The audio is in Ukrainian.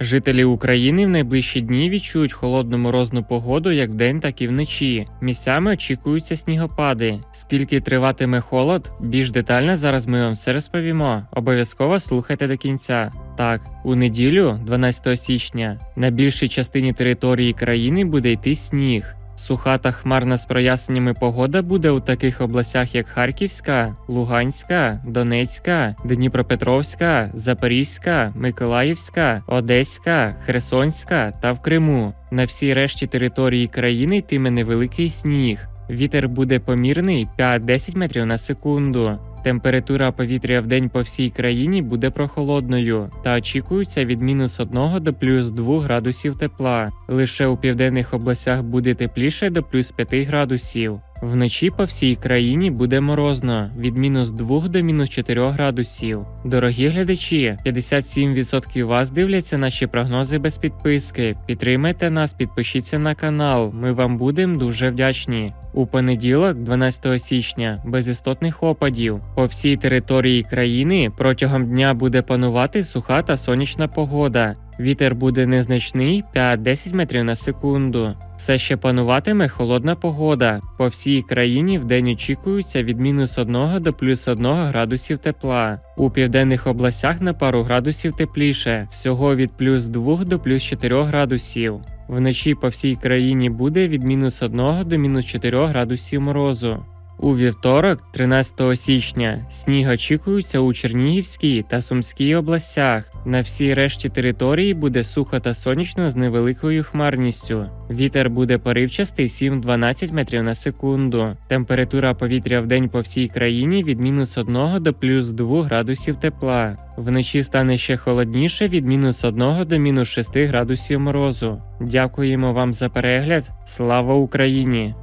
Жителі України в найближчі дні відчують холодну морозну погоду як вдень, так і вночі. Місцями очікуються снігопади. Скільки триватиме холод, більш детально зараз ми вам все розповімо. Обов'язково слухайте до кінця. Так, у неділю, 12 січня, на більшій частині території країни буде йти сніг. Суха та хмарна з проясненнями погода буде у таких областях, як Харківська, Луганська, Донецька, Дніпропетровська, Запорізька, Миколаївська, Одеська, Херсонська та в Криму. На всій решті території країни йтиме невеликий сніг. Вітер буде помірний 5-10 метрів на секунду. Температура повітря в день по всій країні буде прохолодною та очікується від мінус 1 до плюс 2 градусів тепла. Лише у південних областях буде тепліше до плюс 5 градусів. Вночі по всій країні буде морозно від мінус 2 до мінус 4 градусів. Дорогі глядачі, 57% вас дивляться наші прогнози без підписки. Підтримайте нас, підпишіться на канал. Ми вам будемо дуже вдячні. У понеділок, 12 січня, без істотних опадів. По всій території країни протягом дня буде панувати суха та сонячна погода. Вітер буде незначний 5-10 метрів на секунду. Все ще пануватиме холодна погода. По всій країні вдень очікується від мінус 1 до плюс 1 градусів тепла. У південних областях на пару градусів тепліше, всього від плюс 2 до плюс 4 градусів. Вночі по всій країні буде від мінус 1 до мінус 4 градусів морозу. У вівторок, 13 січня, сніг очікується у Чернігівській та Сумській областях. На всій решті території буде сухо та сонячно з невеликою хмарністю. Вітер буде поривчастий 7-12 метрів на секунду. Температура повітря в день по всій країні від мінус 1 до плюс 2 градусів тепла. Вночі стане ще холодніше від мінус 1 до мінус 6 градусів морозу. Дякуємо вам за перегляд. Слава Україні!